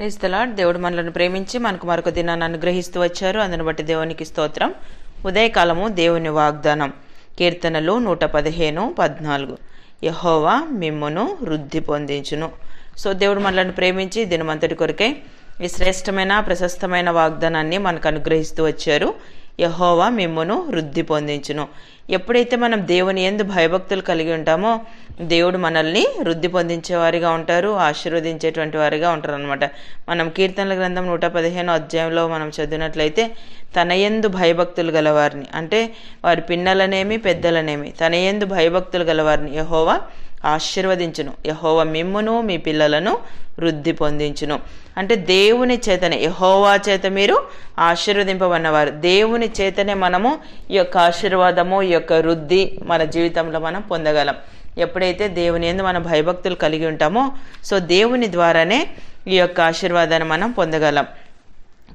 క్రీస్తులాడ్ దేవుడు మనలను ప్రేమించి మనకు మరొక దినాన్ని అనుగ్రహిస్తూ వచ్చారు. అందును బట్టి దేవునికి స్తోత్రం. ఉదయకాలము దేవుని వాగ్దానం. కీర్తనలు నూట పదిహేను పద్నాలుగు. యహోవా మిమ్మును వృద్ధి పొందించును. సో దేవుడు మనలను ప్రేమించి దినమంతటి కొరకే ఈ శ్రేష్టమైన ప్రశస్తమైన వాగ్దానాన్ని మనకు అనుగ్రహిస్తూ వచ్చారు. యహోవా మిమ్మును వృద్ధి పొందించును. ఎప్పుడైతే మనం దేవుని ఎందు భయభక్తులు కలిగి ఉంటామో దేవుడు మనల్ని వృద్ధి పొందించేవారిగా ఉంటారు ఆశీర్వదించేటువంటి వారిగా ఉంటారు అనమాట మనం కీర్తనల గ్రంథం నూట పదిహేను అధ్యాయంలో మనం చదివినట్లయితే తన ఎందు భయభక్తులు గలవారిని. అంటే వారి పిన్నలనేమి పెద్దలనేమి. తన ఎందు భయభక్తులు గలవారిని. యహోవా ఆశీర్వదించును. యహోవ మిమ్మును మీ పిల్లలను వృద్ధి పొందించును. అంటే దేవుని చేతనే యహోవా చేత మీరు ఆశీర్వదింపబడినవారు. దేవుని చేతనే మనము ఈ యొక్క ఆశీర్వాదము ఈ యొక్క వృద్ధి మన జీవితంలో మనం పొందగలం. ఎప్పుడైతే దేవుని ఎందు మన భయభక్తులు కలిగి ఉంటామో సో దేవుని ద్వారానే ఈ యొక్క ఆశీర్వాదాన్ని మనం పొందగలం.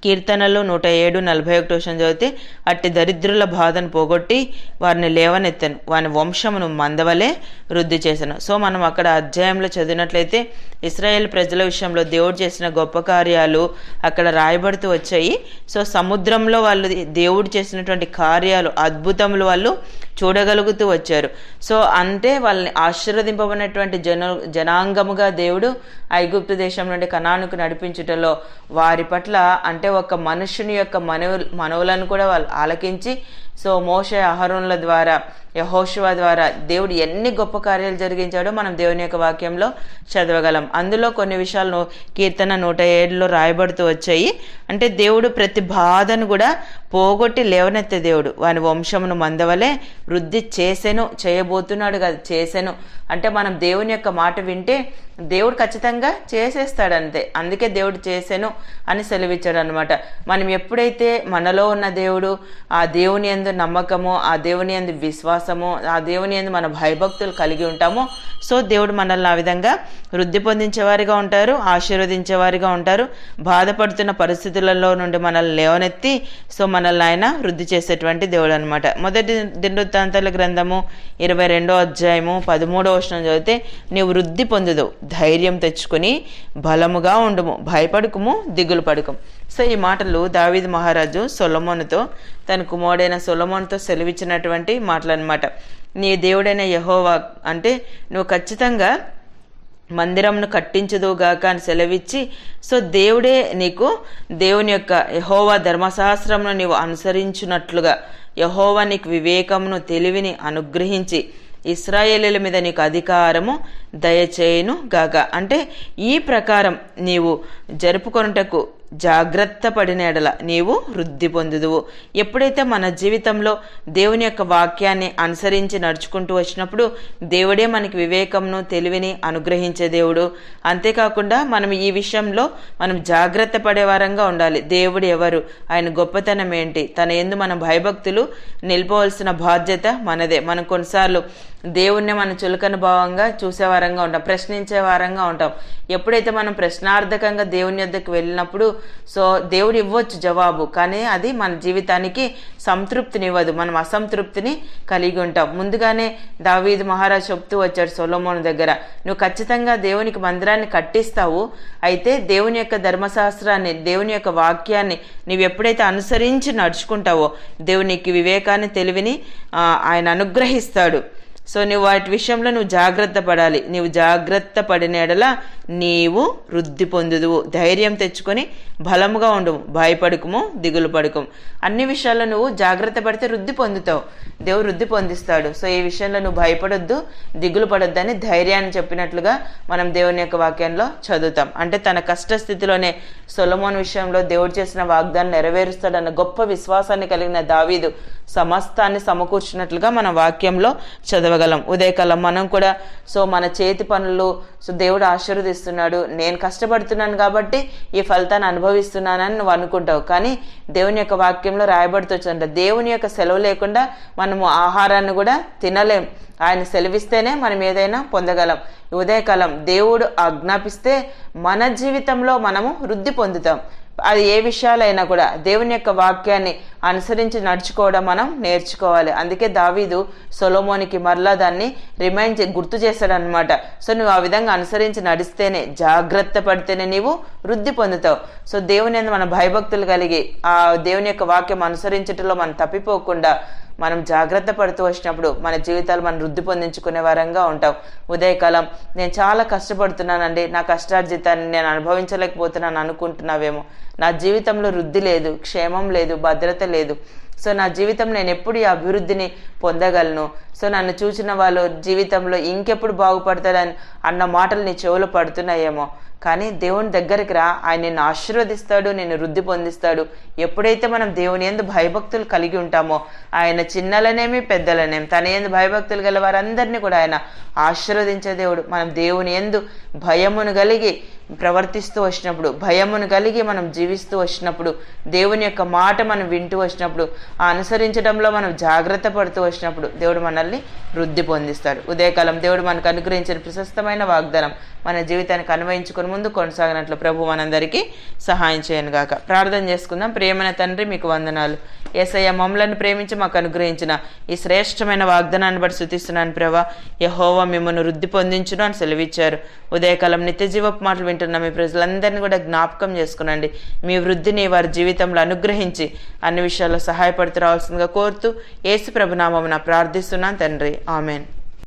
కీర్తనలు నూట ఏడు నలభై ఒకటి వచ్చిన చదివితే అట్టి దరిద్రుల బాధను పోగొట్టి వారిని లేవనెత్తాను. వాని వంశమును మందవలే వృద్ధి చేశాను సో మనం అక్కడ అధ్యాయంలో చదివినట్లయితే ఇస్రాయేల్ ప్రజల విషయంలో దేవుడు చేసిన గొప్ప కార్యాలు అక్కడ రాయబడుతూ వచ్చాయి. సో సముద్రంలో వాళ్ళు దేవుడు చేసినటువంటి కార్యాలు అద్భుతములు వాళ్ళు చూడగలుగుతూ వచ్చారు. సో అంటే వాళ్ళని ఆశీర్వదింపబడినటువంటి జన జనాంగముగా దేవుడు ఐగుప్తు దేశం నుండి కణానుకు నడిపించుటలో వారి పట్ల అంటే ఒక మనుషుని యొక్క మనవు మనవులను కూడా వాళ్ళు ఆలకించి సో మోష అహరుణుల ద్వారా యహోశివ ద్వారా దేవుడు ఎన్ని గొప్ప కార్యాలు జరిగించాడో మనం దేవుని యొక్క వాక్యంలో చదవగలం. అందులో కొన్ని విషయాలను కీర్తన నూట ఏడులో రాయబడుతూ వచ్చాయి. అంటే దేవుడు ప్రతి బాధను కూడా పోగొట్టి లేవనెత్తే దేవుడు. వాని వంశమును మందవలే వృద్ధి చేసెను చేయబోతున్నాడు కదా చేసెను. అంటే మనం దేవుని యొక్క మాట వింటే దేవుడు ఖచ్చితంగా చేసేస్తాడు అంతే అందుకే దేవుడు చేసెను అని సెలవిచ్చాడు అనమాట మనం ఎప్పుడైతే మనలో ఉన్న దేవుడు ఆ దేవుని ఎందు నమ్మకము ఆ దేవుని అందు విశ్వాసము ఆ దేవుని అందు మన భయభక్తులు కలిగి ఉంటాము. సో దేవుడు మనల్ని ఆ విధంగా వృద్ధి పొందించేవారిగా ఉంటారు ఆశీర్వదించేవారిగా ఉంటారు. బాధపడుతున్న పరిస్థితులలో నుండి మనల్ని లేవనెత్తి సో మనల్ని ఆయన వృద్ధి చేసేటువంటి దేవుడు అనమాట మొదటి దిండుతాంతల గ్రంథము ఇరవై రెండో అధ్యాయము పదమూడో వచనం చదివితే నీవు వృద్ధి పొందుదు ధైర్యం తెచ్చుకుని బలముగా ఉండుము భయపడుకుము దిగులు పడుకుము. సో ఈ మాటలు దావీద్ మహారాజు సొలమోనుతో తన కుమారుడైన సొలమోన్తో సెలవిచ్చినటువంటి మాటలు అనమాట నీ దేవుడైన యహోవా అంటే నువ్వు ఖచ్చితంగా మందిరంను కట్టించదుగాక అని సెలవిచ్చి సో దేవుడే నీకు దేవుని యొక్క యహోవా ధర్మశాస్త్రంను నీవు అనుసరించినట్లుగా యహోవా నీకు వివేకమును తెలివిని అనుగ్రహించి ఇస్రాయేలీల మీద నీకు అధికారము దయచేయును గాక అంటే ఈ ప్రకారం నీవు జరుపుకొనుటకు జాగ్రత్త పడిన ఎడల నీవు వృద్ధి పొందుదువు. ఎప్పుడైతే మన జీవితంలో దేవుని యొక్క వాక్యాన్ని అనుసరించి నడుచుకుంటూ వచ్చినప్పుడు దేవుడే మనకి వివేకంను తెలివిని అనుగ్రహించే దేవుడు. అంతేకాకుండా మనం ఈ విషయంలో మనం జాగ్రత్త పడే వారంగా ఉండాలి. దేవుడు ఎవరు? ఆయన గొప్పతనం ఏంటి? తన ఎందు మన భయభక్తులు నిలిపవలసిన బాధ్యత మనదే. మనం కొన్నిసార్లు దేవుణ్ణి మనం చులకన భావంగా చూసే వారంగా ఉంటాం ప్రశ్నించే వారంగా ఉంటాం. ఎప్పుడైతే మనం ప్రశ్నార్థకంగా దేవుని యొద్దకు వెళ్ళినప్పుడు సో దేవుడు ఇవ్వచ్చు జవాబు కానీ అది మన జీవితానికి సంతృప్తిని ఇవ్వదు మనం అసంతృప్తిని కలిగి ఉంటాం. ముందుగానే దావీద్ మహారాజ్ చెప్తూ వచ్చాడు సొలోమోను దగ్గర నువ్వు ఖచ్చితంగా దేవునికి మందిరాన్ని కట్టిస్తావు అయితే దేవుని యొక్క ధర్మశాస్త్రాన్ని దేవుని యొక్క వాక్యాన్ని నువ్వు ఎప్పుడైతే అనుసరించి నడుచుకుంటావో దేవునికి వివేకాన్ని తెలివిని ఆయన అనుగ్రహిస్తాడు. సో నువ్వు వాటి విషయంలో నువ్వు జాగ్రత్త పడాలి. నువ్వు జాగ్రత్త పడిన ఎడల నీవు వృద్ధి పొందుదువు. ధైర్యం తెచ్చుకొని బలముగా ఉండవు భయపడుకుము దిగులు పడుకుము. అన్ని విషయాల్లో నువ్వు జాగ్రత్త పడితే వృద్ధి పొందుతావు. దేవుడు వృద్ధి పొందిస్తాడు. సో ఈ విషయంలో నువ్వు భయపడొద్దు దిగులు పడొద్దు అని ధైర్యాన్ని చెప్పినట్లుగా మనం దేవుని యొక్క వాక్యంలో చదువుతాం. అంటే తన కష్ట స్థితిలోనే సొలమోన్ విషయంలో దేవుడు చేసిన వాగ్దాన్ని నెరవేరుస్తాడన్న గొప్ప విశ్వాసాన్ని కలిగిన దావీదు సమస్తాన్ని సమకూర్చినట్లుగా మన వాక్యంలో చదవ ఇవ్వగలం ఉదయకాలం మనం కూడా సో మన చేతి పనులు సో దేవుడు ఆశీర్వదిస్తున్నాడు. నేను కష్టపడుతున్నాను కాబట్టి ఈ ఫలితాన్ని అనుభవిస్తున్నానని నువ్వు అనుకుంటావు. కానీ దేవుని యొక్క వాక్యంలో రాయబడుతుందంట దేవుని యొక్క సెలవు లేకుండా మనము ఆహారాన్ని కూడా తినలేం. ఆయన సెలవిస్తేనే మనం ఏదైనా పొందగలం. ఉదయకాలం దేవుడు ఆజ్ఞాపిస్తే మన జీవితంలో మనము వృద్ధి పొందుతాం. అది ఏ విషయాలైనా కూడా దేవుని యొక్క వాక్యాన్ని అనుసరించి నడుచుకోవడం మనం నేర్చుకోవాలి. అందుకే దావీదు సొలోమోనికి మరలా దాన్ని రిమైండ్ గుర్తు చేశాడనమాట సో నువ్వు ఆ విధంగా అనుసరించి నడిస్తేనే జాగ్రత్త పడితేనే నీవు వృద్ధి పొందుతావు. సో దేవుని మన భయభక్తులు కలిగి ఆ దేవుని యొక్క వాక్యం అనుసరించటంలో మనం తప్పిపోకుండా మనం జాగ్రత్త పడుతూ వచ్చినప్పుడు మన జీవితాలు మనం వృద్ధి పొందించుకునే వారంగా ఉంటాం. ఉదయకాలం నేను చాలా కష్టపడుతున్నానండి. నా కష్టార్జితాన్ని నేను అనుభవించలేకపోతున్నాను అనుకుంటున్నావేమో. నా జీవితంలో వృద్ధి లేదు క్షేమం లేదు భద్రత లేదు. సో నా జీవితం నేను ఎప్పుడు ఈ అభివృద్ధిని పొందగలను? సో నన్ను చూసిన వాళ్ళు జీవితంలో ఇంకెప్పుడు బాగుపడతాడని అన్న మాటలు నీ చెవులు పడుతున్నాయేమో. కానీ దేవుని దగ్గరికి రా. ఆయన నిన్ను ఆశీర్వదిస్తాడు నిన్ను వృద్ధి పొందిస్తాడు. ఎప్పుడైతే మనం దేవుని ఎందు భయభక్తులు కలిగి ఉంటామో ఆయన చిన్నలనేమి పెద్దలనేమి తన ఎందు భయభక్తులు గల వారందరినీ కూడా ఆయన ఆశీర్వదించే దేవుడు. మనం దేవుని ఎందు భయమును కలిగి ప్రవర్తిస్తూ వచ్చినప్పుడు భయమును కలిగి మనం జీవిస్తూ వచ్చినప్పుడు దేవుని యొక్క మాట మనం వింటూ వచ్చినప్పుడు ఆ అనుసరించడంలో మనం జాగ్రత్త పడుతూ వచ్చినప్పుడు దేవుడు మన మనల్ని వృద్ధి పొందిస్తాడు ఉదయకాలం దేవుడు మనకు అనుగ్రహించిన ప్రశస్తమైన వాగ్దానం మన జీవితానికి అన్వయించుకుని ముందు కొనసాగినట్లు ప్రభు మనందరికీ సహాయం చేయను గాక ప్రార్థన చేసుకుందాం. ప్రేమైన తండ్రి మీకు వందనాలు. ఏసయ్య మమ్మలను ప్రేమించి మాకు అనుగ్రహించిన ఈ శ్రేష్టమైన వాగ్దానాన్ని బట్టి శుతిస్తున్నాను ప్రభా. యహోవా మిమ్మల్ని వృద్ధి పొందించును అని సెలవిచ్చారు. ఉదయకాలం నిత్యజీవపు మాటలు వింటున్న మీ ప్రజలందరినీ కూడా జ్ఞాపకం చేసుకునండి. మీ వృద్ధిని వారి జీవితంలో అనుగ్రహించి అన్ని విషయాల్లో సహాయపడుతూ రావాల్సిందిగా కోరుతూ ఏసు ప్రభునామం ప్రార్థిస్తున్నాను తండ్రి. ఆమెన్.